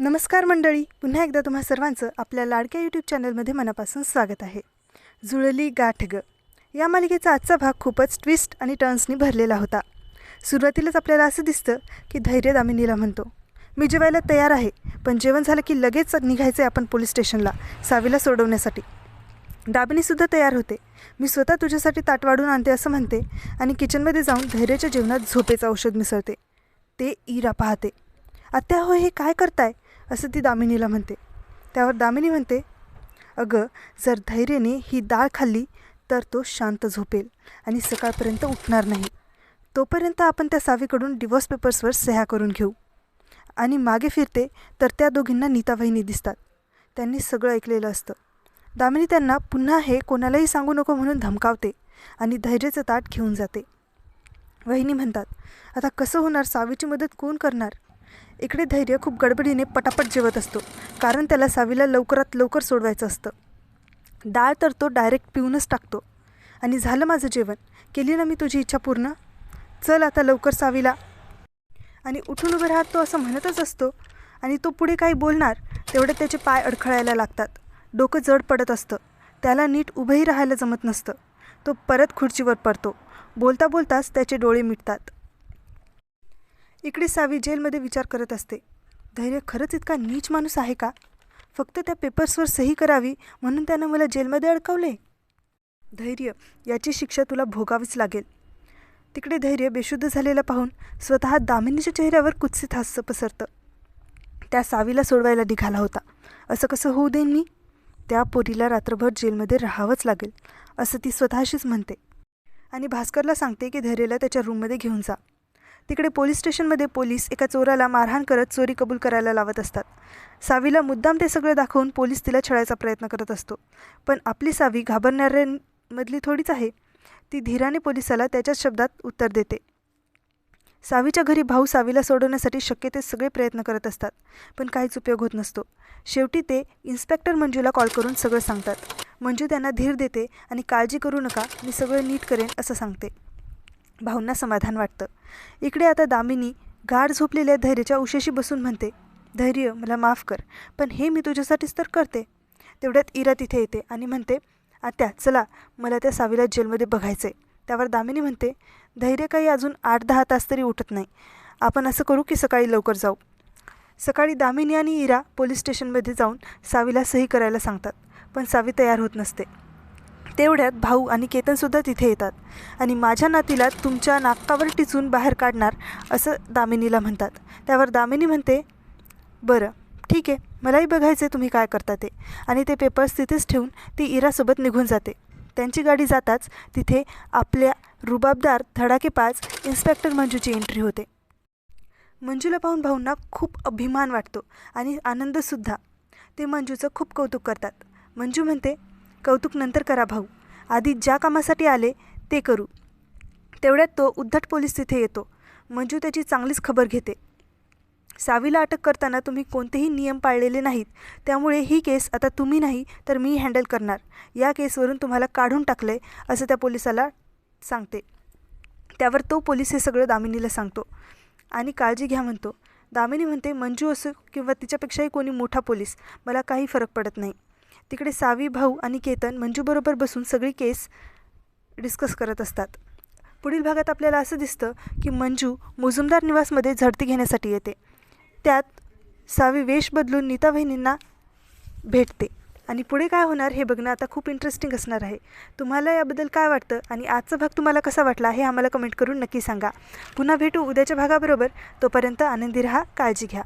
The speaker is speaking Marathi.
नमस्कार मंडळी पुन्हा एकदा तुम्हा सर्वांचं आपल्या लाडक्या यूट्यूब चॅनलमध्ये मनापासून स्वागत आहे. जुळली गाठ ग या मालिकेचा आजचा भाग खूपच ट्विस्ट आणि टर्न्सनी भरलेला होता. सुरुवातीलाच आपल्याला असं दिसतं की धैर्य दामिनीला म्हणतो मी जेवायला तयार आहे पण जेवण झालं की लगेच निघायचं आहे आपण पोलीस स्टेशनला सावीला सोडवण्यासाठी. दाबिनीसुद्धा तयार होते. मी स्वतः तुझ्यासाठी ताट वाढून आणते असं म्हणते आणि किचनमध्ये जाऊन धैर्याच्या जेवणात झोपेचं औषध मिसळते. ते इरा पाहते. आत्या हो हे काय करताय? असं ती दामिनीला म्हणते. त्यावर दामिनी म्हणते अगं जर धैर्याने ही डाळ खाल्ली तर तो शांत झोपेल आणि सकाळपर्यंत उठणार नाही. तोपर्यंत आपण त्या सावीकडून डिवोर्स पेपर्सवर सह्या करून घेऊ. आणि मागे फिरते तर त्या दोघींना नीता वहिनी दिसतात. त्यांनी सगळं ऐकलेलं असतं. दामिनी त्यांना पुन्हा हे कोणालाही सांगू नको म्हणून धमकावते आणि धैर्याचं ताट घेऊन जाते. वहिनी म्हणतात आता कसं होणार? सावीची मदत कोण करणार? इकडे धैर्य खूप गडबडीने पटापट जेवत असतो कारण त्याला सावीला लवकरात लवकर सोडवायचं असतं. डाळ तर तो डायरेक्ट पिऊनच टाकतो. आणि झालं माझं जेवण. केली ना मी तुझी इच्छा पूर्ण? चल आता लवकर सावीला. आणि उठून उभे राहत तो असं म्हणतच असतो आणि तो पुढे काही बोलणार तेवढे त्याचे पाय अडखळायला लागतात. डोकं जड पडत असतं. त्याला नीट उभंही राहायला जमत नसतं. तो परत खुर्चीवर पडतो. बोलता बोलताच त्याचे डोळे मिटतात. इकडे सावी जेलमध्ये विचार करत असते. धैर्य खरंच इतका नीच माणूस आहे का? फक्त त्या पेपर्सवर सही करावी म्हणून त्यानं मला जेलमध्ये अडकवले. धैर्य याची शिक्षा तुला भोगावीच लागेल. तिकडे धैर्य बेशुद्ध झालेला पाहून स्वतः दामिनीच्या चेहऱ्यावर कुत्सित हास्य पसरतं. त्या सावीला सोडवायला निघाला होता. असं कसं होऊ देईन मी? त्या पोरीला रात्रभर जेलमध्ये राहावंच लागेल असं ती स्वतःशीच म्हणते. आणि भास्करला सांगते की धैर्यला त्याच्या रूममध्ये घेऊन जा. तिकडे पोलीस स्टेशनमध्ये पोलीस एका चोराला मारहाण करत चोरी कबूल करायला लावत असतात. सावीला मुद्दाम ते सगळं दाखवून पोलीस तिला छळायचा प्रयत्न करत असतो. पण आपली सावी घाबरणाऱ्यांमधली थोडीच आहे. ती धीराने पोलिसाला त्याच्याच शब्दात उत्तर देते. सावीच्या घरी भाऊ सावीला सोडवण्यासाठी शक्य ते सगळे प्रयत्न करत असतात पण काहीच उपयोग होत नसतो. शेवटी ते इन्स्पेक्टर मंजूला कॉल करून सगळं सांगतात. मंजू त्यांना धीर देते आणि काळजी करू नका मी सगळं नीट करेन असं सांगते. भाऊंना समाधान वाटतं. इकडे आता दामिनी गाढ झोपलेल्या धैर्याच्या उशेशी बसून म्हणते धैर्य मला माफ कर पण हे मी तुझ्यासाठीच तर करते. तेवढ्यात इरा तिथे येते आणि म्हणते आत्या चला मला त्या सावीला जेलमध्ये बघायचं आहे त्यावर दामिनी म्हणते धैर्य काही अजून आठ दहा तास तरी उठत नाही. आपण असं करू की सकाळी लवकर जाऊ. सकाळी दामिनी आणि इरा पोलीस स्टेशनमध्ये जाऊन सावीला सही करायला सांगतात पण सावी तयार होत नसते. तेवढ्यात भाऊ आणि केतनसुद्धा तिथे येतात. आणि माझ्या नातीला तुमच्या नाकावर टिचून बाहेर काढणार असं दामिनीला म्हणतात. त्यावर दामिनी म्हणते बरं ठीक आहे. मलाही बघायचं आहे तुम्ही काय करता ते. आणि ते पेपर्स तिथेच ठेवून ती इरासोबत निघून जाते. त्यांची गाडी जाताच तिथे आपल्या रुबाबदार धडाके पाच इन्स्पेक्टर मंजूची एंट्री होते. मंजूला पाहून भाऊंना खूप अभिमान वाटतो आणि आनंदसुद्धा ते मंजूचं खूप कौतुक करतात. मंजू म्हणते कौतुक नंतर करा भाऊ. आधी ज्या कामासाठी आले ते करू. तेवढ्यात तो उद्धट पोलीस तिथे येतो. मंजू त्याची चांगलीच खबर घेते. सावीला अटक करताना तुम्ही कोणतेही नियम पाळलेले नाहीत. त्यामुळे ही केस आता तुम्ही नाही तर मी हँडल करणार. या केसवरून तुम्हाला काढून टाकलं आहे असं त्या पोलिसाला सांगते. त्यावर तो पोलीस हे सगळं दामिनीला सांगतो. आणि काळजी घ्या म्हणतो. दामिनी म्हणते मंजू असो किंवा तिच्यापेक्षाही कोणी मोठा पोलीस मला काही फरक पडत नाही. तिकडे सावी भाऊ आणि केतन मंजूबरोबर बसून सगळी केस डिस्कस करत असतात. पुढील भागात आपल्याला असं दिसतं की मंजू मुजुमदार निवासमध्ये झडती घेण्यासाठी येते. त्यात सावी वेश बदलून नीता बहिणींना भेटते. आणि पुढे काय होणार हे बघणं आता खूप इंटरेस्टिंग असणार आहे. तुम्हाला याबद्दल काय वाटतं आणि आजचा भाग तुम्हाला कसा वाटला हे आम्हाला कमेंट करून नक्की सांगा. पुन्हा भेटू उद्याच्या भागाबरोबर. तोपर्यंत आनंदी राहा काळजी घ्या.